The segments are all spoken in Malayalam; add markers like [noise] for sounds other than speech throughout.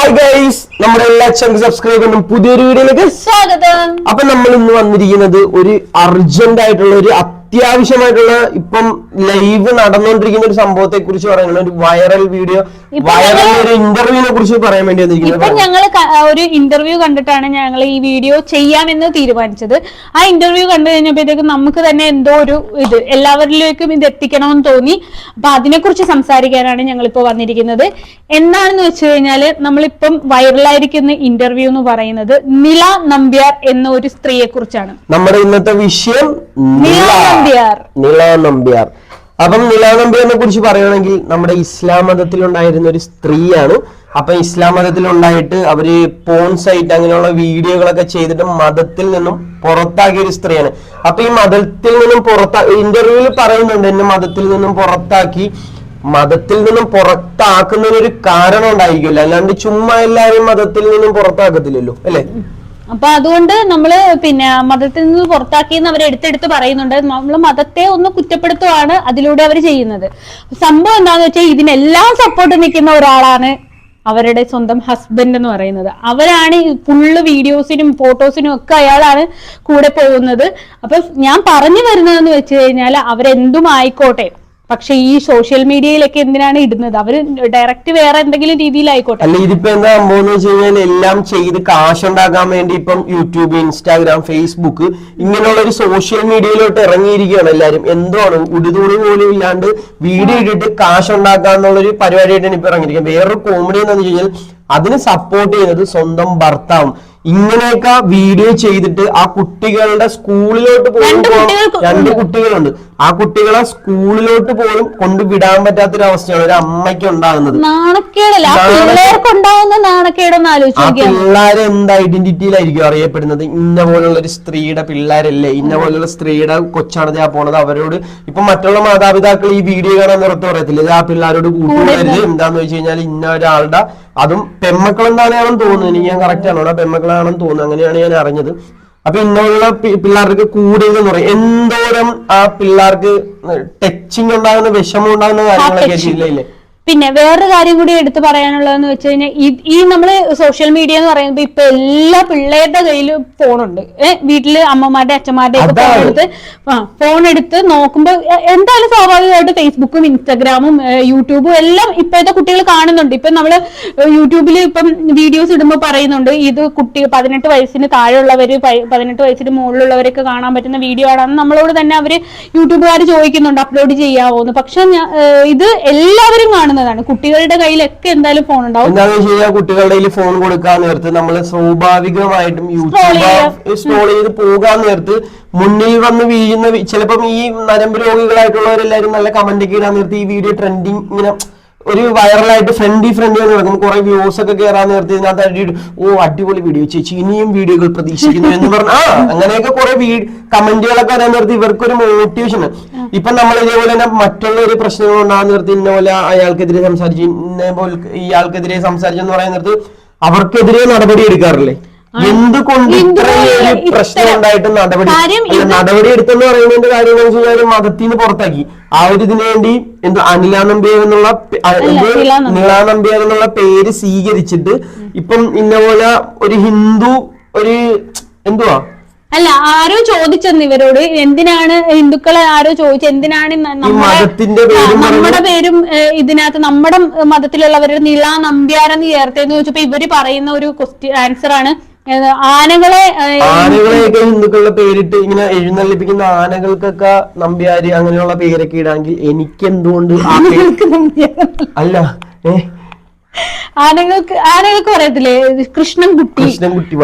ഹായ് ഗൈസ് നമ്മുടെ എല്ലാ ചങ്ക് സബ്സ്ക്രൈബറിനും പുതിയൊരു വീഡിയോയിലേക്ക് സ്വാഗതം. അപ്പൊ നമ്മൾ ഇന്ന് വന്നിരിക്കുന്നത് ഒരു അർജന്റ് ആയിട്ടുള്ള ഒരു അത്യാവശ്യമായിട്ടുള്ള ഇപ്പം ലൈവ് നടന്നുകൊണ്ടിരിക്കുന്ന ഒരു സംഭവത്തെ കുറിച്ച് പറയാനുള്ള ഒരു വൈറൽ വീഡിയോ വൈറൽ ഒരു ഇന്റർവ്യൂവിനെ കുറിച്ച് പറയാൻ വേണ്ടി ഇപ്പൊ വന്നിരിക്കുന്നത് ഞങ്ങൾ ഒരു ഇന്റർവ്യൂ കണ്ടിട്ടാണ് ഞങ്ങൾ ഈ വീഡിയോ ചെയ്യാമെന്ന് തീരുമാനിച്ചത്. ആ ഇന്റർവ്യൂ കണ്ടു കഴിഞ്ഞപ്പോഴത്തേക്കും നമുക്ക് തന്നെ എന്തോ ഒരു ഇത് എല്ലാവരിലേക്കും ഇത് എത്തിക്കണമെന്ന് തോന്നി. അപ്പൊ അതിനെക്കുറിച്ച് സംസാരിക്കാനാണ് ഞങ്ങൾ ഇപ്പോൾ വന്നിരിക്കുന്നത്. എന്താണെന്ന് വെച്ച് കഴിഞ്ഞാൽ നമ്മളിപ്പം വൈറലായിരിക്കുന്ന ഇന്റർവ്യൂ എന്ന് പറയുന്നത് നില നമ്പ്യാർ എന്ന ഒരു സ്ത്രീയെ കുറിച്ചാണ് നമ്മുടെ ഇന്നത്തെ വിഷയം നില. നമ്പ്യാർ അപ്പം നില നമ്പ്യാറിനെ കുറിച്ച് പറയുകയാണെങ്കിൽ നമ്മുടെ ഇസ്ലാം മതത്തിൽ ഉണ്ടായിരുന്ന ഒരു സ്ത്രീയാണ്. അപ്പൊ ഇസ്ലാം മതത്തിൽ ഉണ്ടായിട്ട് അവർ പോൺ സൈറ്റ് അങ്ങനെയുള്ള വീഡിയോകളൊക്കെ ചെയ്തിട്ട് മതത്തിൽ നിന്നും പുറത്താക്കിയ ഒരു സ്ത്രീയാണ്. അപ്പൊ ഈ മതത്തിൽ നിന്നും പുറത്താ ഇന്റർവ്യൂവിൽ പറയുന്നുണ്ട് എന്നെ മതത്തിൽ നിന്നും പുറത്താക്കി. മതത്തിൽ നിന്നും പുറത്താക്കുന്നതിനൊരു കാരണം ഉണ്ടായിരിക്കുമല്ലോ അല്ലാണ്ട് ചുമ്മാ എല്ലാവരും മതത്തിൽ നിന്നും പുറത്താക്കത്തില്ലല്ലോ അല്ലേ? അപ്പൊ അതുകൊണ്ട് നമ്മൾ പിന്നെ മതത്തിൽ നിന്ന് പുറത്താക്കിയെന്ന് അവർ എടുത്തെടുത്ത് പറയുന്നുണ്ട്. നമ്മൾ മതത്തെ ഒന്ന് കുറ്റപ്പെടുത്തുവാണ് അതിലൂടെ അവർ ചെയ്യുന്നത്. സംഭവം എന്താന്ന് വെച്ചാൽ ഇതിനെല്ലാം സപ്പോർട്ട് നിൽക്കുന്ന ഒരാളാണ് അവരുടെ സ്വന്തം ഹസ്ബൻഡ് എന്ന് പറയുന്നത്. അവരാണ് ഫുള്ള് വീഡിയോസിനും ഫോട്ടോസിനും ഒക്കെ അയാളാണ് കൂടെ പോകുന്നത്. അപ്പൊ ഞാൻ പറഞ്ഞു വരുന്നതെന്ന് വെച്ച് കഴിഞ്ഞാൽ അവരെന്തും ആയിക്കോട്ടെ. പക്ഷെ ഈ സോഷ്യൽ മീഡിയയിലൊക്കെ എന്തിനാണ് ഇടുന്നത്? അവർ ഡയറക്റ്റ് വേറെ എന്തെങ്കിലും രീതിയിലായിക്കോട്ടെ. അല്ല ഇതിപ്പോ എന്താ സംഭവം വെച്ച് കഴിഞ്ഞാൽ എല്ലാം ചെയ്ത് കാശ് ഉണ്ടാക്കാൻ വേണ്ടി ഇപ്പം യൂട്യൂബ് ഇൻസ്റ്റാഗ്രാം ഫേസ്ബുക്ക് ഇങ്ങനെയുള്ള ഒരു സോഷ്യൽ മീഡിയയിലോട്ട് ഇറങ്ങിയിരിക്കുകയാണ് എല്ലാരും. എന്താണ് ഉടുതുണി പോലും ഇല്ലാണ്ട് വീഡിയോ ഇട്ടിട്ട് കാശുണ്ടാക്കാന്നുള്ള ഒരു പരിപാടിയായിട്ടാണ് ഇപ്പൊ ഇറങ്ങിയിരിക്കുന്നത്. വേറൊരു കോമഡി എന്താണെന്ന് വെച്ച് കഴിഞ്ഞാൽ അതിന് സപ്പോർട്ട് ചെയ്യുന്നത് സ്വന്തം ഭർത്താവും. ഇങ്ങനെയൊക്കെ വീഡിയോ ചെയ്തിട്ട് ആ കുട്ടികളുടെ സ്കൂളിലോട്ട് പോലും രണ്ട് കുട്ടികളുണ്ട്. ആ കുട്ടികളെ സ്കൂളിലോട്ട് പോലും കൊണ്ടുവിടാൻ പറ്റാത്തൊരവസ്ഥയാണ് ഒരു അമ്മയ്ക്ക് ഉണ്ടാകുന്നത്. പിള്ളേർ ആ ആ പിള്ളേരെ എന്ത് ഐഡന്റിറ്റിയിലായിരിക്കും അറിയപ്പെടുന്നത്? ഇന്ന പോലുള്ള ഒരു സ്ത്രീയുടെ പിള്ളേരല്ലേ? ഇന്ന പോലുള്ള സ്ത്രീയുടെ കൊച്ചാണ് ഞാൻ പോണത്. അവരോട് ഇപ്പൊ മറ്റുള്ള മാതാപിതാക്കൾ ഈ വീഡിയോ കാണാൻ നിറത്ത് പറയത്തില്ല? ആ പിള്ളേരോട് കൂട്ടുകരുത് എന്താന്ന് വെച്ച് കഴിഞ്ഞാൽ ഇന്ന ഒരാളുടെ അതും പെമ്മക്കൾ എന്താണെന്ന് തോന്നുന്നു എനിക്ക് ഞാൻ കറക്റ്റ് ആണോ. അവിടെ പെമ്മക്കളാണെന്ന് തോന്നുന്നു. അങ്ങനെയാണ് ഞാൻ അറിഞ്ഞത്. അപ്പൊ ഇന്നുള്ള പിള്ളേർക്ക് കൂടുതൽ പറയും. എന്തോരം ആ പിള്ളേർക്ക് ടച്ചിങ് ഉണ്ടാകുന്ന വിഷമം ഉണ്ടാകുന്ന കാര്യങ്ങളൊക്കെ touching. പിന്നെ വേറൊരു കാര്യം കൂടി എടുത്തു പറയാനുള്ളതെന്ന് വെച്ച് കഴിഞ്ഞാൽ ഈ നമ്മൾ സോഷ്യൽ മീഡിയ എന്ന് പറയുമ്പോൾ ഇപ്പൊ എല്ലാ പിള്ളേരുടെ കയ്യിൽ ഫോണുണ്ട്. ഏഹ് വീട്ടിൽ അമ്മമാരുടെ അച്ഛന്മാരുടെ ഒക്കെ ഫോൺ എടുത്ത് ഫോൺ എടുത്ത് നോക്കുമ്പോൾ എന്തായാലും സ്വാഭാവികമായിട്ട് ഫേസ്ബുക്കും ഇൻസ്റ്റാഗ്രാമും യൂട്യൂബും എല്ലാം ഇപ്പോഴത്തെ കുട്ടികൾ കാണുന്നുണ്ട്. ഇപ്പൊ നമ്മൾ യൂട്യൂബിൽ ഇപ്പം വീഡിയോസ് ഇടുമ്പോൾ പറയുന്നുണ്ട് ഇത് കുട്ടി പതിനെട്ട് വയസ്സിന് താഴെയുള്ളവർ പതിനെട്ട് വയസ്സിന് മുകളിലുള്ളവരൊക്കെ കാണാൻ പറ്റുന്ന വീഡിയോ ആണെന്ന് നമ്മളോട് തന്നെ അവർ യൂട്യൂബുകാർ ചോദിക്കുന്നുണ്ട് അപ്ലോഡ് ചെയ്യാവോന്ന്. പക്ഷെ ഇത് എല്ലാവരും കാണുന്നതാണ് കുട്ടികളുടെ കയ്യിലൊക്കെ എന്തായാലും ഫോൺ ഉണ്ടാവും എന്താണെന്ന് വെച്ച് കഴിഞ്ഞാൽ കുട്ടികളുടെ കയ്യിൽ ഫോൺ കൊടുക്കാൻ നേരത്ത് നമ്മൾ സ്വാഭാവികമായിട്ടും യൂട്യൂബ്. സ്ക്രോൾ ചെയ്ത് പോകാൻ നേരത്ത് മുന്നിൽ വന്ന് വീഴുന്ന ചിലപ്പം ഈ നരമ്പ് രോഗികളായിട്ടുള്ളവരെല്ലാരും നല്ല കമന്റ് ഒക്കെ ഇടാൻ നേരത്ത് ഈ വീഡിയോ ട്രെൻഡിങ് ഇങ്ങനെ ഒരു വൈറലായിട്ട് ഫ്രണ്ടി ഫ്രണ്ടി നടക്കും കുറെ വ്യൂസ് ഒക്കെ കയറാൻ നേരത്തെ ഇതിനകത്ത് അടിയിട്ട് ഓ അടിപൊളി വീഡിയോ ചേച്ചി ഇനിയും വീഡിയോകൾ പ്രതീക്ഷിക്കുന്നു എന്ന് പറഞ്ഞ. ആ അങ്ങനെയൊക്കെ കുറെ കമന്റുകളൊക്കെ വരാൻ നേരത്തെ ഇവർക്കൊരു മോട്ടിവേഷൻ ഇപ്പൊ നമ്മൾ ഇതേപോലെ തന്നെ മറ്റുള്ള ഒരു പ്രശ്നങ്ങൾ ഉണ്ടാകാൻ നേരത്തെ ഇന്ന പോലെ അയാൾക്കെതിരെ സംസാരിച്ചു ഇന്ന പോലെ ഇയാൾക്കെതിരെ സംസാരിച്ചെന്ന് പറയാൻ നേരത്ത് അവർക്കെതിരെ നടപടി എടുക്കാറില്ലേ? എന്തുകൊണ്ട് ഇത്രയും ഒരു പ്രശ്നം ഉണ്ടായിട്ട് നടപടി നടപടി എടുത്തെന്ന് പറയുന്നതിന്റെ കാര്യം എന്ന് വെച്ച് കഴിഞ്ഞാൽ മതത്തിൽ നിന്ന് പുറത്താക്കി. ആ ഒരു ഇതിനു വേണ്ടി എന്തോ അനില നമ്പ്യാർ എന്നുള്ള. നിള നമ്പ്യാർ എന്നുള്ള പേര് സ്വീകരിച്ചിട്ട് ഇപ്പം ഇന്ന പോലെ ഒരു ഹിന്ദു ഒരു എന്തുവാ? അല്ല ആരോ ചോദിച്ചെന്ന് ഇവരോട്. എന്തിനാണ് ഹിന്ദുക്കളെ ആരോ ചോദിച്ചു? എന്തിനാണ് നമ്മുടെ പേരും നമ്മുടെ പേരും ഇതിനകത്ത് നമ്മുടെ മതത്തിലുള്ളവരുടെ നിള നമ്പ്യാരെന്ന് ചേർത്തേന്ന് ചോദിച്ചപ്പോ ഇവർ പറയുന്ന ഒരു ക്വസ്റ്റ്യൻ ആൻസർ ആണ് ആനകളെ ആനകളെ ആനകളെയൊക്കെ ഹിന്ദുക്കളുടെ പേരിട്ട് ഇങ്ങനെ എഴുന്നള്ളിപ്പിക്കുന്ന ആനകൾക്കൊക്കെ നമ്പ്യാര് അങ്ങനെയുള്ള പേരൊക്കെ ഇടാമെങ്കിൽ എനിക്ക് എന്തുകൊണ്ട് അല്ല ഏ? ആനകൾക്ക് ആനകൾക്ക് പറയത്തില്ലേ കൃഷ്ണൻകുട്ടി. കൃഷ്ണൻകുട്ടി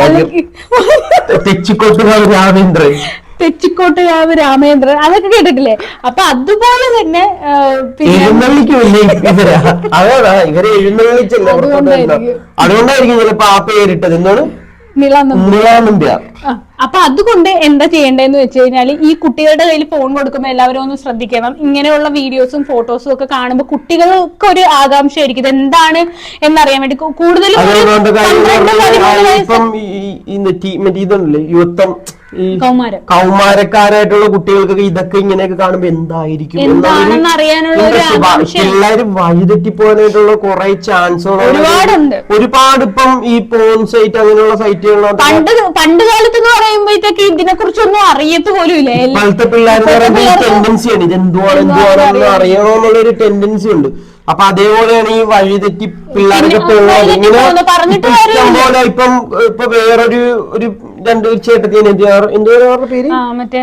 തെച്ചിക്കോട്ട് രാമേന്ദ്രൻ. തെച്ചിക്കോട്ടുകാവ് രാമേന്ദ്രൻ. അതൊക്കെ കേട്ടിട്ടില്ലേ? അപ്പൊ അതുപോലെ തന്നെ. അതുകൊണ്ടായിരിക്കും. ചിലപ്പോ ആ പേരിട്ടത്. എന്താണ്? അപ്പൊ അതുകൊണ്ട് എന്താ ചെയ്യേണ്ടതെന്ന് വെച്ച് കഴിഞ്ഞാൽ ഈ കുട്ടികളുടെ കയ്യിൽ ഫോൺ കൊടുക്കുമ്പോൾ എല്ലാവരും ഒന്ന് ശ്രദ്ധിക്കണം. ഇങ്ങനെയുള്ള വീഡിയോസും ഫോട്ടോസും ഒക്കെ കാണുമ്പോൾ കുട്ടികൾക്ക് ഒരു ആകാംക്ഷയായിരിക്കും. ഇത് എന്താണ് എന്നറിയാൻ വേണ്ടി കൂടുതലും ഇതുണ്ടല്ലേ യുവത്വം ഈ കൗമാരക്കാരായിട്ടുള്ള കുട്ടികൾക്കൊക്കെ ഇതൊക്കെ ഇങ്ങനെയൊക്കെ കാണുമ്പോ എന്തായിരിക്കും? എന്താണെന്ന് അറിയാനുള്ള ഒരു ആകാംക്ഷ. പിള്ളേര് വഴിതെറ്റിപ്പോകാനായിട്ടുള്ള കുറെ ചാൻസുകൾ ഒരുപാടുണ്ട്. ഒരുപാട് ഇപ്പം ഈ പോൺ സൈറ്റ് അങ്ങനെയുള്ള സൈറ്റുകളിലൊക്കെ പണ്ട് പണ്ട് കാലത്ത് എന്ന് പറയുമ്പോഴത്തേക്ക് ഇതിനെ കുറിച്ചൊന്നും അറിയത്ത് പോലും ഇല്ല എല്ലാ- ഇപ്പോഴത്തെ പിള്ളേർ ഇപ്പോഴത്തെ പിള്ളേർക്ക് ടെൻഡൻസിയാണ് ഇത് എന്തുവാണ് എന്തുവാണെന്ന് അറിയണമെന്നുള്ളൊരു ടെൻഡൻസി ഉണ്ട്. അപ്പൊ അതേപോലെയാണ് ഈ വഴിതെറ്റി പിള്ളേരൊക്കെ പിന്നെ പോകുന്നത്. വഴിതെറ്റി ഇങ്ങനെ പറഞ്ഞിട്ട് കാര്യമില്ല. ഇപ്പം ഇപ്പൊ വേറൊരു ഒരു രണ്ട് ചേട്ടത്തി പേര്? മറ്റേ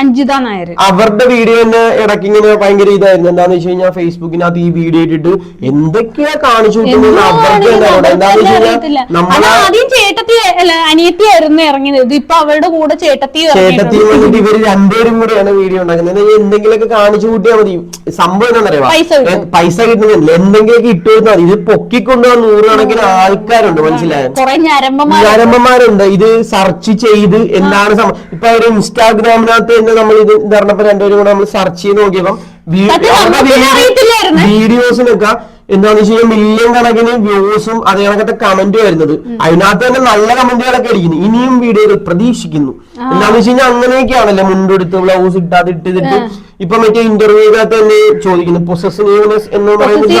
അഞ്ജിത നായർ. അവരുടെ വീഡിയോ തന്നെ ഇടയ്ക്ക് ഇങ്ങനെ ഭയങ്കര ഇതായിരുന്നു. എന്താന്ന് വെച്ച് കഴിഞ്ഞാൽ ഫേസ്ബുക്കിനകത്ത് ഈ വീഡിയോ ഇട്ടിട്ട് എന്തൊക്കെയാ കാണിച്ചു കൂട്ടുന്നത് അവർക്ക് എന്താ അവിടെ? എന്താന്ന് വെച്ച് കഴിഞ്ഞാൽ നമ്മളെ ആദ്യം ചേട്ടത്തി അല്ല അനിയത്തിയായിരുന്നു ഇറങ്ങിയത്. ഇപ്പൊ അവരുടെ കൂടെ ചേട്ടത്തി ചേട്ടത്തി വന്നിട്ട് ഇവർ രണ്ടുപേരും കൂടെയാണ് വീഡിയോ ഉണ്ടാക്കുന്നത്. എന്താ എന്തെങ്കിലുമൊക്കെ കാണിച്ചു കൂട്ടിയാൽ മതി. സംഭവം എന്താണെന്നറിയാം പൈസ കിട്ടും. പൈസ കിട്ടുന്നില്ല. എന്തെങ്കിലുമൊക്കെ ഇട്ടു കൊടുത്താൽ മതി. ഇത് പൊക്കിക്കൊണ്ടുപോകാൻ നൂറുകണക്കിന് ആൾക്കാരുണ്ട്. മനസ്സിലായോ? കുറെ ഞരമ്പന്മാർ വിചാരമ്മമാരുണ്ട് ഇത് സെർച്ച് ചെയ്ത് എന്താണ് സംഭവം? ഇപ്പൊ അവർ ഇൻസ്റ്റാഗ്രാമിനകത്ത് തന്നെ നമ്മൾ ഇത് പറഞ്ഞപ്പോ രണ്ടുപേരും കൂടെ നമ്മൾ സെർച്ച് ചെയ്ത് നോക്കിയപ്പം വീഡിയോസ് വീഡിയോ- എന്താന്ന് വെച്ച് കഴിഞ്ഞാൽ മില്യൺ കണക്കിന് വ്യൂസും അതേ കണക്കത്തെ കമന്റും വരുന്നത് അതിനകത്ത് തന്നെ നല്ല കമന്റുകളൊക്കെ അടിക്കുന്നു. ഇനിയും വീഡിയോകൾ പ്രതീക്ഷിക്കുന്നു. എന്താന്ന് വെച്ച് കഴിഞ്ഞാൽ അങ്ങനെയൊക്കെയാണല്ലോ മുണ്ടെടുത്ത് ബ്ലൗസ് ഇട്ടാതെ ഇട്ടിട്ട് ഇപ്പൊ മറ്റേ ഇന്റർവ്യൂവിനകത്ത് തന്നെ ചോദിക്കുന്നു പൊസസീവ്നെസ് എന്ന് പറയുന്നത്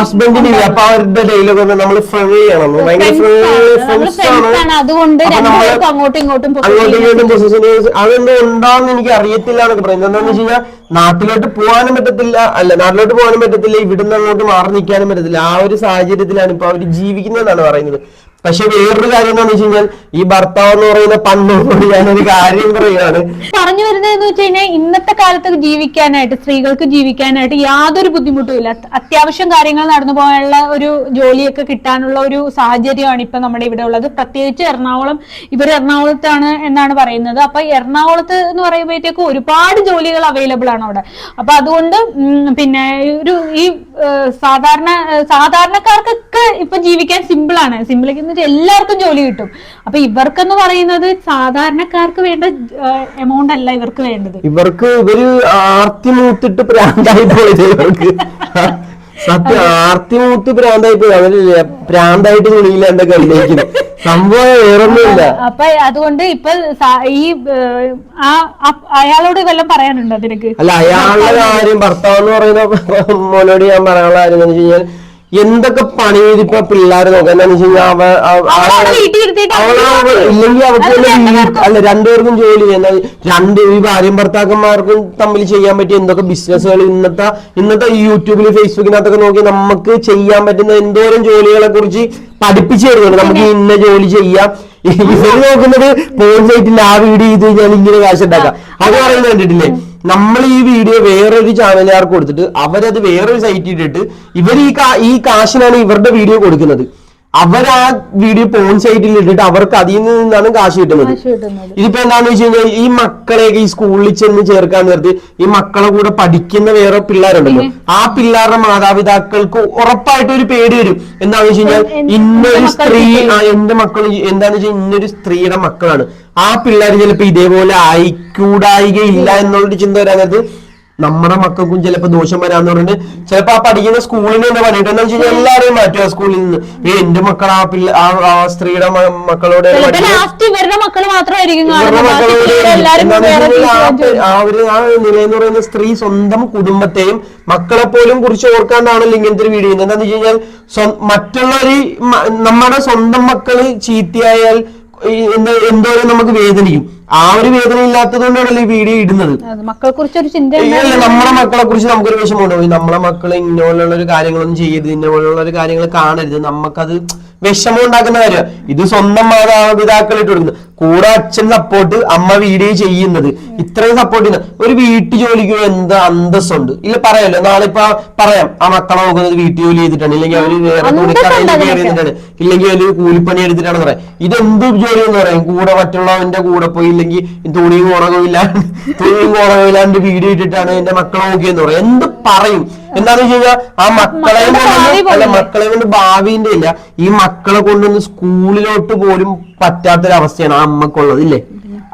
ഹസ്ബൻഡിന് ഇല്ല? അപ്പൊ അവരുടെ ഡയലോഗ് തന്നെ നമ്മൾ ഫ്രണ്ട്ലി ചെയ്യണം. ഭയങ്കര അങ്ങോട്ടും ഇങ്ങോട്ടും possessiveness ഇങ്ങോട്ടും ഉണ്ടാന്ന് എനിക്ക് അറിയത്തില്ല എന്നൊക്കെ പറയുന്നത് എന്താണെന്ന് വെച്ച് കഴിഞ്ഞാൽ നാട്ടിലോട്ട് പോകാനും പറ്റത്തില്ല. അല്ല നാട്ടിലോട്ട് പോകാനും പറ്റത്തില്ല. ഇവിടുന്ന് അങ്ങോട്ട് മാറി നിൽക്കാനും പറ്റത്തില്ല. ആ ഒരു സാഹചര്യത്തിലാണ് ഇപ്പൊ അവർ ജീവിക്കുന്നതെന്നാണ് പറയുന്നത്. പക്ഷെ വേറൊരു കാര്യം എന്താണെന്ന് വെച്ച് കഴിഞ്ഞാൽ ഈ ഭർത്താവ് എന്ന് പറയുന്ന പണ്ടോട് ഞാനൊരു കാര്യം പറയുകയാണ് പറഞ്ഞു വരുന്നതെന്ന് വെച്ച് കഴിഞ്ഞാൽ ഇന്നത്തെ കാലത്ത് ജീവിക്കാനായിട്ട് സ്ത്രീകൾക്ക് ജീവിക്കാനായിട്ട് യാതൊരു ബുദ്ധിമുട്ടും ഇല്ല. അത്യാവശ്യം കാര്യങ്ങൾ നടന്നു പോകാനുള്ള ഒരു ജോലിയൊക്കെ കിട്ടാനുള്ള ഒരു സാഹചര്യമാണ് ഇപ്പൊ നമ്മുടെ ഇവിടെ ഉള്ളത്. പ്രത്യേകിച്ച് എറണാകുളം ഇവർ എറണാകുളത്താണ് എന്നാണ് പറയുന്നത്. അപ്പൊ എറണാകുളത്ത് എന്ന് പറയുമ്പോഴത്തേക്ക് ഒരുപാട് ജോലികൾ അവൈലബിൾ ആണ് അവിടെ. അപ്പൊ അതുകൊണ്ട് പിന്നെ ഒരു ഈ സാധാരണ സാധാരണക്കാർക്കൊക്കെ ഇപ്പൊ ജീവിക്കാൻ സിമ്പിൾ ആണ്. സിമ്പിൾ വെച്ചാൽ എല്ലാവർക്കും ജോലി കിട്ടും. അപ്പൊ ഇവർക്കെന്ന് പറയുന്നത് സാധാരണക്കാർക്ക് വേണ്ട എമൗണ്ട് അല്ല ഇവർക്ക് വേണ്ടത്. ഇവർക്ക് ഇവർ ആർത്തി മൂത്തിട്ട് പ്രാന്തായി പോയത് ഇവർക്ക്. സത്യം ആർത്തി മൂത്ത് പ്രാന്തായി പോയി. അവർ പ്രാന്തായിട്ട് തുണിയില്ലാണ്ട് എന്തൊക്കെ സംഭവം വേറൊന്നുമില്ല. അപ്പൊ അതുകൊണ്ട് ഇപ്പൊ ഈ അയാളോട് വല്ലതും പറയാനുണ്ടോ നിനക്ക്? അല്ല അയാളുടെ കാര്യം ഭർത്താവ് എന്ന് പറയുന്ന മോനോട് ഞാൻ പറയാനുള്ള കാര്യം എന്ന് വെച്ച് കഴിഞ്ഞാൽ എന്തൊക്കെ പണി ചെയ്തിപ്പോ പിള്ളേരെ നോക്കാം എന്താന്ന് വെച്ച് കഴിഞ്ഞാൽ അവ അവ- അവളെ ഇല്ലെങ്കിൽ അവർക്ക്. അല്ല രണ്ടുപേർക്കും ജോലി എന്നാൽ രണ്ട് ഈ ഭാര്യയും ഭർത്താക്കന്മാർക്കും തമ്മിൽ ചെയ്യാൻ പറ്റിയ എന്തൊക്കെ ബിസിനസ്സുകൾ? ഇന്നത്തെ ഇന്നത്തെ യൂട്യൂബിൽ ഫേസ്ബുക്കിനകത്തൊക്കെ നോക്കി നമുക്ക് ചെയ്യാൻ പറ്റുന്ന എന്തോരം ജോലികളെ കുറിച്ച് പഠിപ്പിച്ചു തരുന്നുണ്ട്. നമുക്ക് ഇന്ന ജോലി ചെയ്യാം. ഇവർ നോക്കുന്നത് പോൺ സൈറ്റിൽ ആ വീഡിയോ ചെയ്ത് കഴിഞ്ഞാൽ ഇങ്ങനെ കാശ് ഉണ്ടാക്കാം. അത് പറയുന്നത് കണ്ടിട്ടില്ലേ? നമ്മൾ ഈ വീഡിയോ വേറൊരു ചാനലുകാർക്ക് കൊടുത്തിട്ട് അവരത് വേറൊരു സൈറ്റിൽ ഇട്ടിട്ട് ഇവർ ഈ ഈ കാശിനാണ് ഇവരുടെ വീഡിയോ കൊടുക്കുന്നത്. അവർ ആ വീഡിയോ പോൺ സൈറ്റിൽ ഇട്ടിട്ട് അവർക്ക് അതിൽ നിന്നാണ് കാശ് കിട്ടുന്നത്. ഇതിപ്പോ എന്താന്ന് വെച്ച് കഴിഞ്ഞാൽ ഈ മക്കളെയൊക്കെ ഈ സ്കൂളിൽ ചെന്ന് ചേർക്കാൻ നിർത്തി ഈ മക്കളെ കൂടെ പഠിക്കുന്ന വേറെ പിള്ളേരുണ്ടല്ലോ. ആ പിള്ളേരുടെ മാതാപിതാക്കൾക്ക് ഉറപ്പായിട്ട് ഒരു പേടി വരും. എന്താന്ന് വെച്ച് കഴിഞ്ഞാൽ ഇന്നൊരു സ്ത്രീ ആ എന്റെ മക്കൾ എന്താന്ന് വെച്ചാൽ ഇന്നൊരു സ്ത്രീയുടെ മക്കളാണ്. ആ പിള്ളേർ ചിലപ്പോ ഇതേപോലെ ആയിക്കൂടായികയില്ല എന്നുള്ളൊരു ചിന്ത വരാനത് നമ്മുടെ മക്കൾക്കും ചിലപ്പോ ദോഷം വരാന്ന് പറഞ്ഞിട്ട് ചിലപ്പോ ആ പഠിക്കുന്ന സ്കൂളിൽ തന്നെ പറഞ്ഞിട്ട് എന്താ വെച്ച് കഴിഞ്ഞാൽ എല്ലാവരെയും മാറ്റുക സ്കൂളിൽ നിന്ന്. ഏ എന്റെ മക്കൾ ആ പിള്ള ആ- സ്ത്രീയുടെ മക്കളോട് ഇവരുടെ മക്കൾ മാത്രമായിരിക്കും ആ ഒരു ആ നിലയെന്ന് പറയുന്ന സ്ത്രീ സ്വന്തം കുടുംബത്തെയും മക്കളെ പോലും കുറിച്ച് ഓർക്കാണ്ടാണല്ലോ ഇങ്ങനത്തെ ഒരു വീഡിയോ എന്താന്ന് വെച്ച് കഴിഞ്ഞാൽ മറ്റുള്ളവര് നമ്മുടെ സ്വന്തം മക്കൾ ചീത്തയായാൽ എന്തോ എന്തോരം നമുക്ക് വേദനിക്കും. ആ ഒരു വേദന ഇല്ലാത്തത് കൊണ്ടാണല്ലോ ഈ വീഡിയോ ഇടുന്നത്. മക്കളെ കുറിച്ചൊരു ചിന്ത ഇല്ല നമ്മുടെ മക്കളെ കുറിച്ച് നമുക്കൊരു വിഷമമുണ്ടോ. നമ്മളെ മക്കളെ ഇന്നപോലുള്ള ഒരു കാര്യങ്ങളൊന്നും ചെയ്യരുത് ഇന്നപോലുള്ള ഒരു കാര്യങ്ങൾ കാണരുത്. നമുക്കത് വിഷമം ഉണ്ടാക്കുന്ന കാര്യമാണ് ഇത് സ്വന്തം മാതാപിതാക്കൾ ഇട്ട് കൊടുക്കുന്നത്. കൂടെ അച്ഛൻ സപ്പോർട്ട് അമ്മ വീഡിയോ ചെയ്യുന്നത്. ഇത്രയും സപ്പോർട്ട് ചെയ്യുന്ന ഒരു വീട്ടു ജോലിക്ക് എന്ത് അന്തസ്സുണ്ട്? ഇല്ല പറയാലോ നാളെ ഇപ്പൊ പറയാം. ആ മക്കളെ നോക്കുന്നത് വീട്ടു ജോലി ചെയ്തിട്ടാണ്. ഇല്ലെങ്കിൽ അവർ വേറെ തുണിക്കടയിൽ നിന്നിട്ടാണ് ഇല്ലെങ്കിൽ അവർ കൂലിപ്പണി എടുത്തിട്ടാണ് പറയാം. ഇതെന്ത് ജോലി എന്ന് പറയും. കൂടെ മറ്റുള്ളവന്റെ കൂടെ പോയി ഇല്ലെങ്കിൽ തുണിയും ഉണകവും ഇല്ലാണ്ട് തുണിയും ഉണകവും ഇല്ലാണ്ട് വീഡിയോ ഇട്ടിട്ടാണ് എന്റെ മക്കളെ നോക്കിയെന്ന് പറയും. എന്ത് പറയും? എന്താന്ന് വെച്ച് കഴിഞ്ഞാൽ ആ മക്കളെ കൊണ്ട് അല്ല? മക്കളെ കൊണ്ട് ഭാവിന്റെ ഇല്ല. ഈ മക്കളെ കൊണ്ടൊന്ന് സ്കൂളിലോട്ട് പോലും പറ്റാത്തൊരവസ്ഥയാണ് ആ അമ്മക്കുള്ളത് ഇല്ലേ?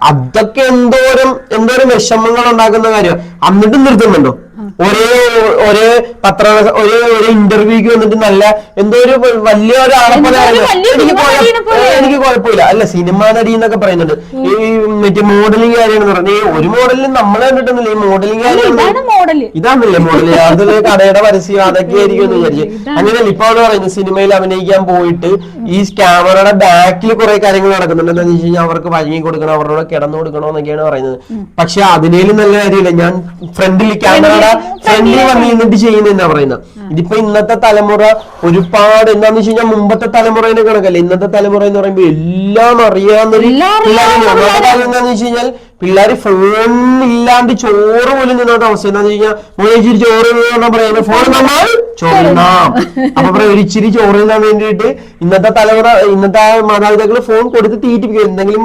അതൊക്കെ എന്തോരം എന്തോരം വിഷമങ്ങൾ ഉണ്ടാക്കുന്ന കാര്യം. എന്നിട്ടും നിർത്തുന്നുണ്ടോ? ഒരേ ഒരേ പത്ര ഒരേ ഒരു ഇന്റർവ്യൂക്ക് വന്നിട്ട് നല്ല എന്തോ ഒരു വലിയ ഒരാളെ പോലെ. എനിക്ക് കുഴപ്പമില്ല. അല്ല സിനിമ നടി എന്നൊക്കെ പറയുന്നുണ്ട്. ഈ മറ്റേ മോഡലിംഗ് കാര്യമാണ് പറഞ്ഞത് ഈ ഒരു മോഡലിൽ നമ്മൾ കണ്ടിട്ടൊന്നുമില്ല. ഈ മോഡലിംഗ് കാര്യം ഇതാണ് മോഡൽ ഇതാണല്ലേ മോഡൽ അത് കടയുടെ പരസ്യം അതൊക്കെ ആയിരിക്കും എന്ന് വിചാരിച്ചു അങ്ങനെയല്ല ഇപ്പൊ പറയുന്നത് സിനിമയിൽ അഭിനയിക്കാൻ പോയിട്ട് ഈ ക്യാമറയുടെ ബാക്കിൽ കുറെ കാര്യങ്ങൾ നടക്കുന്നുണ്ട്. എന്താണെന്ന് വെച്ച് കഴിഞ്ഞാൽ അവർക്ക് വഴങ്ങി കൊടുക്കണം അവരോട് കിടന്നു കൊടുക്കണം എന്നൊക്കെയാണ് പറയുന്നത്. പക്ഷെ അതിനേലും നല്ല കാര്യമില്ല. ഞാൻ ഫ്രണ്ടിൽ ക്യാമറയുടെ ഫ്രണ്ടിൽ വന്ന് നിന്നിട്ട് ചെയ്യുന്ന പറയുന്നത്. ഇതിപ്പോ ഇന്നത്തെ തലമുറ ഒരുപാട് എന്താന്ന് വെച്ച് കഴിഞ്ഞാൽ മുമ്പത്തെ തലമുറേനെ കണക്കല്ല? ഇന്നത്തെ തലമുറ എന്ന് പറയുമ്പോൾ എല്ലാം അറിയാവുന്ന എന്താന്ന് വെച്ച് കഴിഞ്ഞാൽ പിള്ളേര് ഫോൺ ഇല്ലാണ്ട് ചോറ് പോലും നിന്നോട്ട് അവസ്ഥ. എന്താന്ന് വെച്ച് കഴിഞ്ഞാൽ മോനെ ഇച്ചിരി ചോറ് എന്ന് പറഞ്ഞാൽ പറയുന്നത് ഫോൺ നമ്മൾ ചോറിനാം അപ്പൊ പറയാം ഒരു ഇച്ചിരി ചോറ് തിന്നാൻ വേണ്ടിയിട്ട് ഇന്നത്തെ തലമുറ ഇന്നത്തെ മാതാപിതാക്കൾ ഫോൺ കൊടുത്ത് തീറ്റിപ്പിക്കും. എന്തെങ്കിലും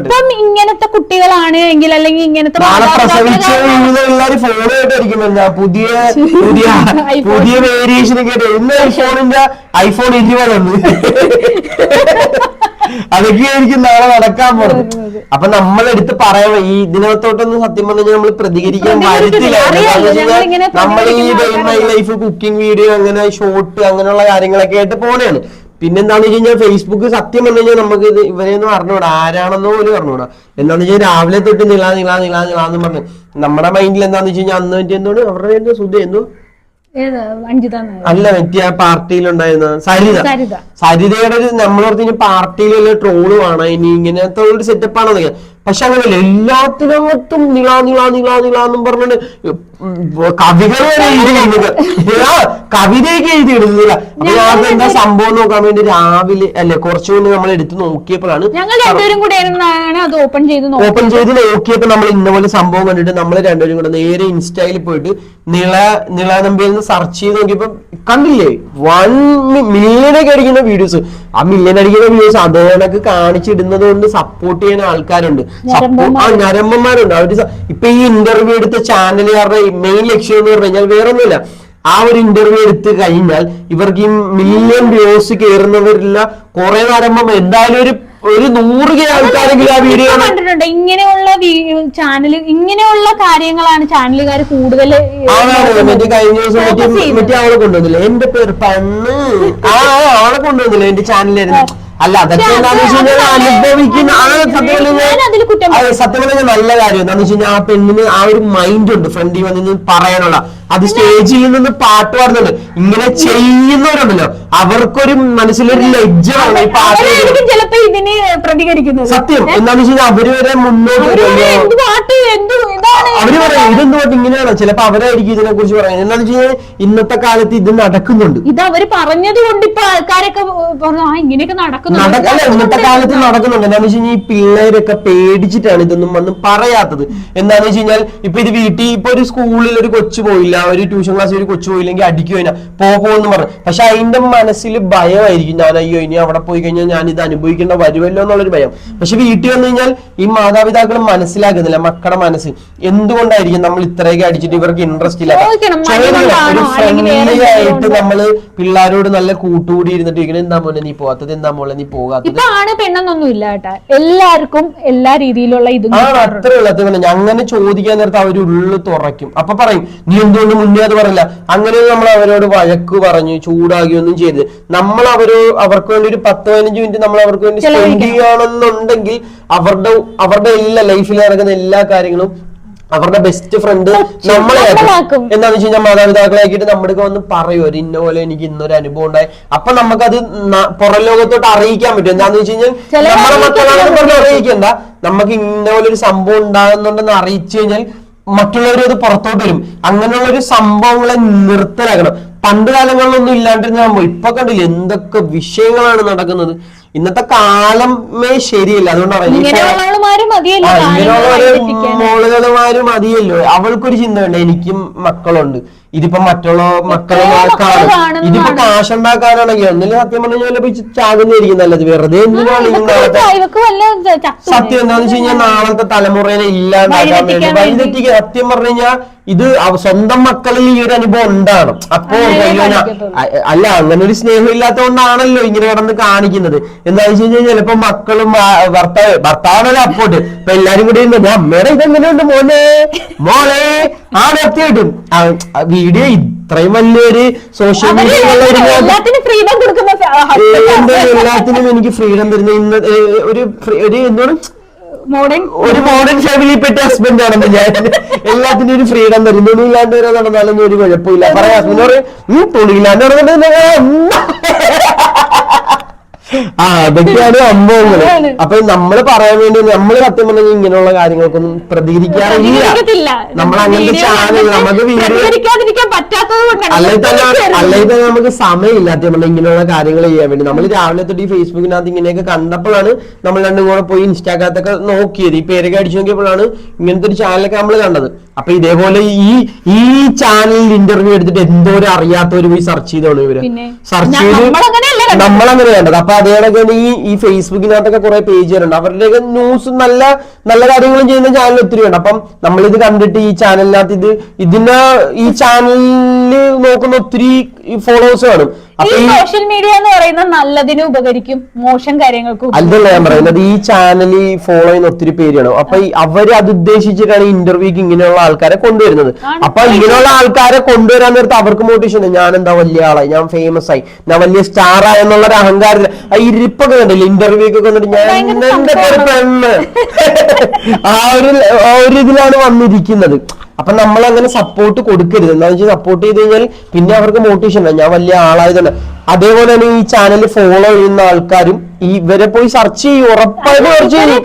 ഇപ്പം ഇങ്ങനത്തെ കുട്ടികളാണ് എങ്കിൽ അല്ലെങ്കിൽ ഇങ്ങനത്തെ നാളെ പ്രസവിച്ച് വീഴുന്ന എല്ലാരും ഫോണായിട്ടായിരിക്കും എന്താ പുതിയ പുതിയ [laughs] പുതിയ വേരിയേഷൻ ഒക്കെ ആയിട്ട് ഇന്ന് ഐഫോണിന്റെ ഐഫോൺ ഇരുപതെന്ന് [laughs] അതൊക്കെ ആയിരിക്കും നാളെ നടക്കാൻ പോകുന്നത് അപ്പൊ നമ്മൾ എടുത്ത് പറയാ ഈ ഇതിനകത്തോട്ടൊന്നും സത്യം പറഞ്ഞു നമ്മൾ പ്രതികരിക്കാൻ ഞങ്ങളിങ്ങനെ നമ്മൾ ഈ മൈ ലൈഫ് കുക്കിംഗ് വീഡിയോ അങ്ങനെ ഷോർട്ട് അങ്ങനെയുള്ള കാര്യങ്ങളൊക്കെ ആയിട്ട് പോണെയാണ് പിന്നെന്താണെന്ന് വെച്ച് കഴിഞ്ഞാൽ ഫേസ്ബുക്ക് സത്യം പറഞ്ഞു കഴിഞ്ഞാൽ നമുക്ക് ഇത് ഇവരെയൊന്നും അറിഞ്ഞൂടാ. ആരാണെന്നോ പോലും അറിഞ്ഞൂടാ. എന്താണെന്ന് വെച്ചാൽ രാവിലെ തൊട്ട് നിളാ നിളാ നിളാ നിളാന്ന് പറഞ്ഞു നമ്മുടെ മൈൻഡിൽ എന്താണെന്ന് വെച്ച് കഴിഞ്ഞാൽ അന്ന് മറ്റേ എന്തോ അവരുടെ എന്തോ സുധ എന്തോ. അല്ല മറ്റേ ആ പാർട്ടിയിലുണ്ടായിരുന്ന സരിത. സരിത. സരിതയുടെ ഒരു നമ്മളോർത്ത് ഇനി പാർട്ടിയിലുള്ള ട്രോളുമാണ് ഇനി ഇങ്ങനത്തെ ഒരു സെറ്റപ്പ് ആണെന്നൊക്കെ പക്ഷെ അങ്ങനെയല്ല എല്ലാത്തിനകത്തും നിളാ നിളാ നിളാ നിളാന്നും പറഞ്ഞിട്ട് കവികൾ വരെ [laughs] കവിതയൊക്കെ എഴുതിയിടുന്നില്ല. അപ്പൊ ഞാൻ എന്താ സംഭവം നോക്കാൻ വേണ്ടി രാവിലെ അല്ലെ കുറച്ചു മുന്നേ നമ്മൾ എടുത്ത് നോക്കിയപ്പോഴാണ് ഞങ്ങൾ രണ്ടുപേരും കൂടെ അത് ഓപ്പൺ ചെയ്ത് ഓപ്പൺ ചെയ്ത് നോക്കിയപ്പോ നമ്മൾ ഇന്ന പോലെ സംഭവം കണ്ടിട്ട് നമ്മൾ രണ്ടുപേരും കൂടെ നേരെ ഇൻസ്റ്റയിൽ പോയിട്ട് നിള നിള നമ്പിയിൽ നിന്ന് സെർച്ച് ചെയ്ത് നോക്കിയപ്പോ കണ്ടില്ലേ? വൺ മില്യനൊക്കെ അടിക്കുന്ന വീഡിയോസ് ആ മില്യൻ അടിക്കുന്ന വീഡിയോസ് അത് കണക്ക് കാണിച്ചിടുന്നത് കൊണ്ട് സപ്പോർട്ട് ചെയ്യുന്ന ആൾക്കാരുണ്ട്. ആ ഞരമ്പന്മാരുണ്ട്. അവർ ഇപ്പൊ ഈ ഇന്റർവ്യൂ എടുത്ത ചാനലുകാരുടെ മെയിൻ ലക്ഷ്യം എന്ന് പറഞ്ഞു കഴിഞ്ഞാൽ വേറെ ഒന്നുമില്ല ആ ഒരു ഇന്റർവ്യൂ എടുത്ത് കഴിഞ്ഞാൽ ഇവർക്ക് ഈ മില്യൺ വ്യൂസ് കയറുന്നവരില്ല. കുറെ നേരം എന്തായാലും ഒരു ഒരു നൂറ് ആൾക്കാരെങ്കിലും ആ വീഡിയോ കണ്ടിട്ടുണ്ട്. ഇങ്ങനെയുള്ള ചാനൽ ഇങ്ങനെയുള്ള കാര്യങ്ങളാണ് ചാനലുകാർ കൂടുതൽ മറ്റേ കഴിഞ്ഞ ദിവസം മറ്റേ അവളെ കൊണ്ടുവന്നില്ല? എന്റെ പേര് പണ്ണ്. ആ അവളെ കൊണ്ടുവന്നില്ല എന്റെ ചാനലായിരുന്നു അല്ല അതൊക്കെ എന്താന്ന് വെച്ച് കഴിഞ്ഞാൽ അനുഭവിക്കുന്ന സത്യം പറഞ്ഞാൽ നല്ല കാര്യം എന്താന്ന് വെച്ച് കഴിഞ്ഞാൽ ആ പെണ്ണിന് ആ ഒരു മൈൻഡ് ഉണ്ട്. ഫ്രണ്ടിൽ വന്ന് പറയാനുള്ള. അത് സ്റ്റേജിൽ നിന്ന് പാട്ട് പാടുന്നുണ്ട്. ഇങ്ങനെ ചെയ്യുന്നവരുണ്ടല്ലോ. അവർക്കൊരു മനസ്സിലൊരു ലജ്ജമാണ് ഈ പാട്ട് ചിലപ്പോ ഇതിന് പ്രതികരിക്കുന്നത്. സത്യം. എന്താന്ന് വെച്ച് കഴിഞ്ഞാൽ അവർ വരെ മുന്നോട്ട് അവർ പറയാം വരുമല്ലോ. പറഞ്ഞു പാട്ട് എന്ത് അവർ പറയാം ഇതെന്തുകൊണ്ട് ഇങ്ങനെയാണോ? ചിലപ്പോ അവരായിരിക്കും ഇതിനെ കുറിച്ച് പറയുന്നത്. എന്താണെന്ന് വെച്ച് കഴിഞ്ഞാൽ ഇന്നത്തെ കാലത്ത് ഇത് നടക്കുന്നുണ്ട്. ഇത് അവർ പറഞ്ഞത് കൊണ്ട് ഇപ്പൊ ആൾക്കാരൊക്കെ ഇങ്ങനെയൊക്കെ നടക്കുന്നു അല്ല ഇന്നത്തെ കാലത്ത് നടക്കുന്നുണ്ട്. എന്താണെന്ന് വെച്ച് കഴിഞ്ഞാൽ ഈ പിള്ളേരൊക്കെ പേടിച്ചിട്ടാണ് ഇതൊന്നും വന്ന് പറയാത്തത്. എന്താണെന്ന് വെച്ച് കഴിഞ്ഞാൽ ഇപ്പൊ ഇത് വീട്ടിൽ ഇപ്പൊ ഒരു സ്കൂളിൽ ഒരു കൊച്ചു പോയില്ല. ഒരു ട്യൂഷൻ ക്ലാസ്സിൽ ഒരു കൊച്ചു പോയില്ലെങ്കിൽ അടിക്കുക പോ പോന്ന് പറഞ്ഞു. പക്ഷെ അതിന്റെ മനസ്സിൽ ഭയമായിരിക്കും. ഞാൻ അയ്യോ ഇനി അവിടെ പോയി കഴിഞ്ഞാൽ ഞാൻ ഇത് അനുഭവിക്കേണ്ട വരുമല്ലോ എന്നുള്ളൊരു ഭയം. പക്ഷെ വീട്ടിൽ വന്നു കഴിഞ്ഞാൽ ഈ മാതാപിതാക്കൾ മനസ്സിലാക്കുന്നില്ല മക്കളുടെ മനസ്സ്. എന്തുകൊണ്ടായിരിക്കും നമ്മൾ ഇത്രയൊക്കെ അടിച്ചിട്ട് ഇവർക്ക് ഇൻട്രസ്റ്റ് ഇല്ല? ഒരു ഫ്രണ്ട്ലി ആയിട്ട്? നമ്മൾ പിള്ളേരോട് നല്ല കൂട്ടുകൂടി ഇരുന്നിട്ട് ഇങ്ങനെ എന്താ മോനെ നീ പോകാത്തത്? എന്താ മോളെ നീ പോകാത്തത്? ഇപ്പൊ ആണ് പെണ്ണെന്നൊന്നും ഇല്ല കേട്ടാ. എല്ലാവർക്കും എല്ലാ രീതിയിലുള്ള ഇതും ആണ് കിട്ടാറുണ്ട്. അത്ര ഉള്ളത് പിന്നെ അങ്ങനെ ചോദിക്കാൻ നേരത്തെ അവർ ഉള്ളു തുറയ്ക്കും. അപ്പൊ പറയും നീ എന്തുകൊണ്ട് മുന്നേ അത് പറയില്ല അങ്ങനെ നമ്മൾ അവരോട് വഴക്ക് പറഞ്ഞു ചൂടാകിയൊന്നും ചെയ്ത്. നമ്മൾ അവരോ അവർക്ക് വേണ്ടി ഒരു പത്ത് പതിനഞ്ച് മിനിറ്റ് നമ്മൾ അവർക്ക് വേണ്ടി സ്പെൻഡ്. ചെയ്യണമെന്നുണ്ടെങ്കിൽ അവരുടെ അവരുടെ എല്ലാ ലൈഫിൽ നടക്കുന്ന എല്ലാ കാര്യങ്ങളും അവരുടെ ബെസ്റ്റ് ഫ്രണ്ട് നമ്മളെ എന്താണെന്ന് വെച്ച് കഴിഞ്ഞാൽ മാതാപിതാക്കളാക്കിയിട്ട് നമ്മുടെ വന്ന് പറയും ഒരു ഇന്ന പോലെ എനിക്ക് ഇന്നൊരു അനുഭവം ഉണ്ടായി. അപ്പൊ നമുക്കത് പുറം ലോകത്തോട്ട് അറിയിക്കാൻ പറ്റും. എന്താന്ന് വെച്ച് കഴിഞ്ഞാൽ നമ്മുടെ മക്കളാണെന്ന് പറഞ്ഞ് അറിയിക്കണ്ട. നമുക്ക് ഇന്ന പോലെ ഒരു സംഭവം ഉണ്ടാകുന്നുണ്ടെന്ന് അറിയിച്ചു കഴിഞ്ഞാൽ മറ്റുള്ളവരും അത് പുറത്തോട്ട് വരും. അങ്ങനെയുള്ള ഒരു സംഭവങ്ങളെ നിർത്തലാക്കണം. പണ്ട് കാലങ്ങളിലൊന്നും ഇല്ലാണ്ടിരുന്ന സംഭവം. ഇപ്പൊ കണ്ടില്ല എന്തൊക്കെ വിഷയങ്ങളാണ് നടക്കുന്നത്. ഇന്നത്തെ കാലമേ ശരിയല്ല. അതുകൊണ്ടാണ് ഇങ്ങനെയുള്ള. മോളുകളുമാര് മതിയല്ലോ. അവൾക്കൊരു ചിന്ത വേണ്ട എനിക്കും മക്കളുണ്ട്. ഇതിപ്പോ മറ്റുള്ള മക്കളെ കാണും ഇതിപ്പോ കാശ് ഉണ്ടാക്കാനാണെങ്കിൽ ഒന്നിലും സത്യം പറഞ്ഞു കഴിഞ്ഞാൽ ചാകുന്നതായിരിക്കും നല്ലത്. വെറുതെ എന്തിനാണ് സത്യം എന്താന്ന് വെച്ച് കഴിഞ്ഞാൽ നാളത്തെ തലമുറയെ ഇല്ലാണ്ടാക്കാൻ വേണ്ടി. വഴിതെറ്റിക്ക് സത്യം പറഞ്ഞു കഴിഞ്ഞാൽ ഇത് സ്വന്തം മക്കളിൽ ഈ ഒരു അനുഭവം ഉണ്ടാണ് അപ്പോ ഞാൻ- അല്ല അങ്ങനെ ഒരു സ്നേഹം ഇല്ലാത്തതുകൊണ്ടാണല്ലോ ഇങ്ങനെ കിടന്ന് കാണിക്കുന്നത്. എന്താണെന്ന് വെച്ച് കഴിഞ്ഞാൽ ചിലപ്പോ മക്കളും ഭർത്താവ് ഭർത്താവിനൊരു അപ്പോട്ട്. ഇപ്പൊ എല്ലാരും കൂടി ഉണ്ട്. അമ്മയുടെ ഇതെങ്ങനെയുണ്ട് മോനെ? മോളെ ആ നിർത്തിയിട്ടും വീഡിയോ ഇത്രയും വലിയൊരു സോഷ്യൽ മീഡിയ എല്ലാത്തിനും ആണ്. എനിക്ക് ഫ്രീഡം തരുന്ന ഇന്ന് ഒരു ഒരു എന്താണ്? മോഡേൺ ഒരു മോഡേൺ ഫാമിലിയിൽ പെട്ട ഹസ്ബൻഡ് ആണെന്ന് ഞാൻ എല്ലാത്തിനും ഒരു ഫ്രീഡം തരും. തുണിയില്ലാണ്ട് വരെ നടന്നാലൊന്നും ഒരു കുഴപ്പമില്ല. പറയാം ഹസ്ബൻഡ്? പറയും "ഉം, തുണിയില്ലാണ്ട് നടന്നിട്ട് ആ അതൊക്കെയാണ് സംഭവങ്ങൾ. അപ്പൊ നമ്മൾ പറയാൻ വേണ്ടി നമ്മൾ സത്യം പറഞ്ഞാൽ ഇങ്ങനെയുള്ള കാര്യങ്ങൾക്കൊന്നും പ്രതികരിക്കാറില്ല. നമ്മൾ അങ്ങനത്തെ ചാനൽ നമുക്ക് അല്ലെങ്കിൽ തന്നെ. അല്ലെങ്കിൽ തന്നെ നമുക്ക് സമയമില്ല സത്യം പറഞ്ഞാൽ ഇങ്ങനെയുള്ള കാര്യങ്ങൾ ചെയ്യാൻ വേണ്ടി നമ്മൾ രാവിലെ തൊട്ട് ഈ ഫേസ്ബുക്കിനകത്ത് ഇങ്ങനെയൊക്കെ കണ്ടപ്പോഴാണ് നമ്മൾ രണ്ടും കൂടെ പോയി ഇൻസ്റ്റാഗ്രാമത്തൊക്കെ നോക്കിയത് ഈ പേരൊക്കെ അടിച്ചു നോക്കിയപ്പോഴാണ് ഇങ്ങനത്തെ ഒരു ചാനലൊക്കെ നമ്മൾ കണ്ടത് അപ്പൊ ഇതേപോലെ ഈ ഈ ചാനലിൽ ഇന്റർവ്യൂ എടുത്തിട്ട് എന്തോരം അറിയാത്തവര് പോയി സെർച്ച് ചെയ്തോളൂ ഇവർ സെർച്ച് ചെയ്ത്. നമ്മളങ്ങനെ കണ്ടത് അപ്പൊ അതേതൊക്കെ ഈ ഈ ഫേസ്ബുക്കിനകത്തൊക്കെ കുറെ പേജുകളുണ്ട് അവരുടെയൊക്കെ ന്യൂസ് നല്ല നല്ല കാര്യങ്ങളും ചെയ്യുന്ന ചാനൽ ഒത്തിരി ഉണ്ട്. അപ്പം നമ്മളിത് കണ്ടിട്ട് ഈ ചാനലിനകത്ത് ഇത് ഇതിന് ഈ ചാനലിൽ നോക്കുന്ന ഒത്തിരി ഫോളോവേഴ്സ് കാണും. ഈ സോഷ്യൽ മീഡിയ എന്ന് പറയുന്ന നല്ലതിന് ഉപകരിക്കും മോശം കാര്യങ്ങൾക്കും അതല്ല ഞാൻ പറയുന്നത് ഈ ചാനൽ ഫോളോ ചെയ്യുന്ന ഒത്തിരി പേരാണ്. അപ്പൊ അവർ അത് ഉദ്ദേശിച്ചിട്ടാണ് ഇന്റർവ്യൂക്ക് ഇങ്ങനെയുള്ള ആൾക്കാരെ കൊണ്ടുവരുന്നത്. അപ്പൊ ഇങ്ങനെയുള്ള ആൾക്കാരെ കൊണ്ടുവരാൻ നേരത്ത് അവർക്ക് മോട്ടിവേഷൻ ഞാൻ എന്താ വലിയ ആളായി ഞാൻ ഫേമസ് ആയി ഞാൻ വലിയ സ്റ്റാർ ആയി എന്നുള്ള ഒരു അഹങ്കാരത്തിൽ ആ ഇരിപ്പൊക്കെ കണ്ടില്ല? ഇന്റർവ്യൂ ഒക്കെ കണ്ടിട്ട് ഞാൻ എന്റെ ഒരു പെണ്ണ് ആ ഒരു ഇതിലാണ് വന്നിരിക്കുന്നത്. അപ്പൊ നമ്മൾ അങ്ങനെ സപ്പോർട്ട് കൊടുക്കരുത്. എന്താണെന്ന് വെച്ചാൽ സപ്പോർട്ട് ചെയ്ത് കഴിഞ്ഞാൽ പിന്നെ അവർക്ക് മോട്ടിവേഷൻ ഉണ്ട് ഞാൻ വലിയ ആളായതുകൊണ്ട്. അതേപോലെ തന്നെ ഈ ചാനൽ ഫോളോ ചെയ്യുന്ന ആൾക്കാരും ഈ ഇവരെ പോയി സെർച്ച് ചെയ്യും. ഉറപ്പായിട്ട് സെർച്ച് ചെയ്യും.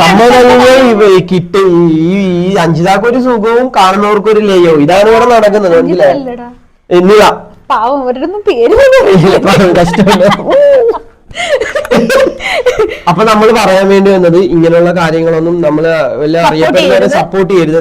സംഭവം കിട്ട്. ഈ അഞ്ചിതാക്ക് ഒരു സുഖവും കാണുന്നവർക്ക് ഒരു ലയവും. ഇതാണ് ഇവിടെ നടക്കുന്നത്. മനസ്സിലായോ. എന്നില്ല പാവം അവരുടെ പേര് കഷ്ടമല്ല [laughs] അപ്പൊ നമ്മൾ പറയാൻ വേണ്ടി വന്നത് ഇങ്ങനെയുള്ള കാര്യങ്ങളൊന്നും നമ്മൾ വല്ല അറിയപ്പെടുന്നവരെ സപ്പോർട്ട് ചെയ്യരുത്.